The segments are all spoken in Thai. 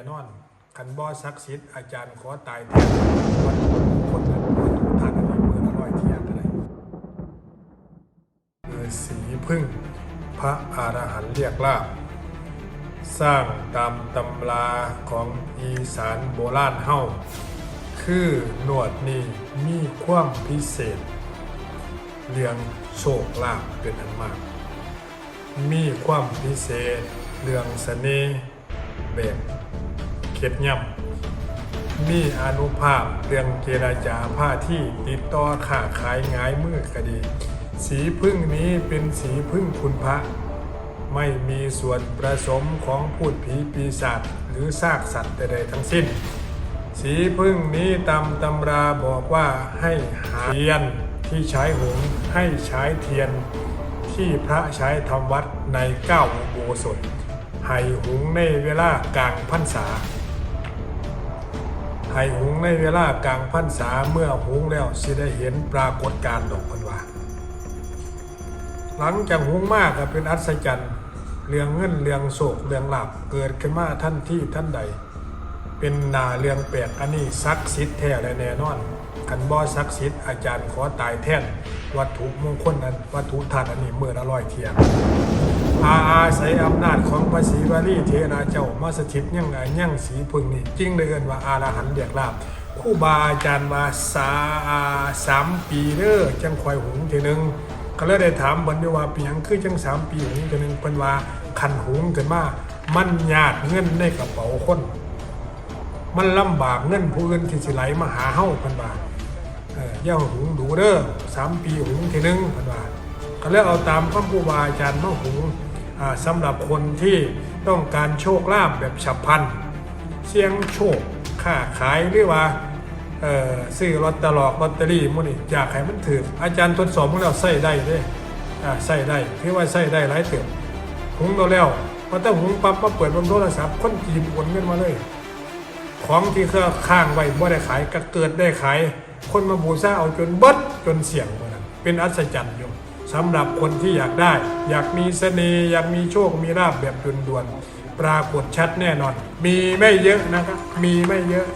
แน่นอนคันบ่ศักดิ์สิทธิ์อาจารย์ขอตายแทนวัดคนนั้นวัดท่านอันนี้มือละร้อยเทียงก็ได้คือสีพึ่ง พระอรหันต์เรียกลาบสร้างตามตำราของอีสานโบราณเฮาคือหนวดนี่มีความพิเศษ เรื่องโชคลาภเป็นอันมาก มีความพิเศษ เรื่องเสน่ห์แบบ เข็ดย่ำมีอนุภาพเรื่องเจราจาผ้าที่ติดต่อค้าขายงายมือก็ดี สีพึ่งนี้เป็นสีพึ่งคุณพระ ไม่มีส่วนผสมของพูดผีปีศาจหรือซากสัตว์ใดๆทั้งสิ้น สีพึ่งนี้ตามตำราบอกว่าให้หาเทียนที่ใช้หงให้ใช้เทียนที่พระใช้ทำวัดในเก้าโบสถให้หงในเวลากลางพรรษา ให้หงในเวลากลางพรรษาเมื่อหงแล้วสิได้เห็นปรากฏการณ์ดอกพันวาหลังจากหงมากก็เป็นอัศจรรย์เรื่องเงินเรื่องโศกเรื่องหลับเกิดขึ้นมาท่านที่ท่านใด เป็นนาเรื่องแปลกอันนี้ศักดิ์สิทธิ์แท้และแน่นอนคันบ่ศักดิ์สิทธิ์อาจารย์ขอตายแท่นวัตถุมงคลนั้นวัตถุธาตุอันนี้เมื่อละร้อยเทียงอาอาศัยอำนาจของพระศรีวลีเทราเจ้ามาสถิตยังไงยังสีพึ่งนี่จริงเลยเอินว่าอาราหันเรียกลาบคู่บาอาจารย์มาสาอาสามปีเด้อจังคอยหุงทีหนึงก็เลยได้ถามเพิ่นว่าเปียงคือจังสามปีหุงเทนึงเพิ่นว่าคันหุงขึ้นมามันหยากเงินในกระเป๋าคน มันลำบากเงินผู้อื่นที่สิไหลมาหาเฮาเพิ่นว่าเออย่าหุงดูเด้อสามปีหุงทีนึงเพิ่นว่าก็เลยเอาตามคำครูบาอาจารย์มาหุงอ่าสำหรับคนที่ต้องการโชคลาภแบบฉับพลันเสี่ยงโชคค้าขายหรือว่าเอ่อซื้อลอตเตอรี่ลอตเตอรี่มื้อนี้อยากให้มันถืออาจารย์ทดสอบมาแล้วใส่ได้เด้อ่าใส่ได้คือว่าใส่ได้หลายเติบหุงเราแล้วพอถ้าหุงปั๊บมาเปิดบนโทรศัพท์คนจีนโอนเงินมาเลย ของที่เครือข้างไว้บ่ได้ขายก็เกิดได้ขาย คนมาบูชาเอาจนเบิดจนเสี่ยงหมดนั้นเป็นอัศจรรย์อยู่สำหรับคนที่อยากได้ อยากมีเสน่ห์อยากมีโชคมีลาบแบบด่วนๆปรากฏชัดแน่นอน มีไม่เยอะนะครับมีไม่เยอะ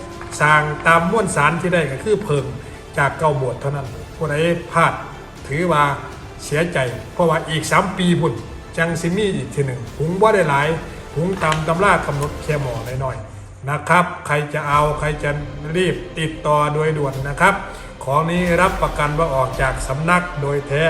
สร้างตามม้วนสารที่ได้ก็คือเพิงจากเก้าบวชเท่านั้นผู้ใดพลาดถือว่าเสียใจ เพราะว่าอีก 3 ปีบุญจังซิมี่อีกทีหนึ่งหุงว่าได้หลายหุงตามตำรากำหนดแค่หมอน้อยๆ นะครับ ใครจะเอาใครจะรีบติดต่อโดยด่วนนะครับ ของนี้รับประกันว่าออกจากสำนักโดยแท้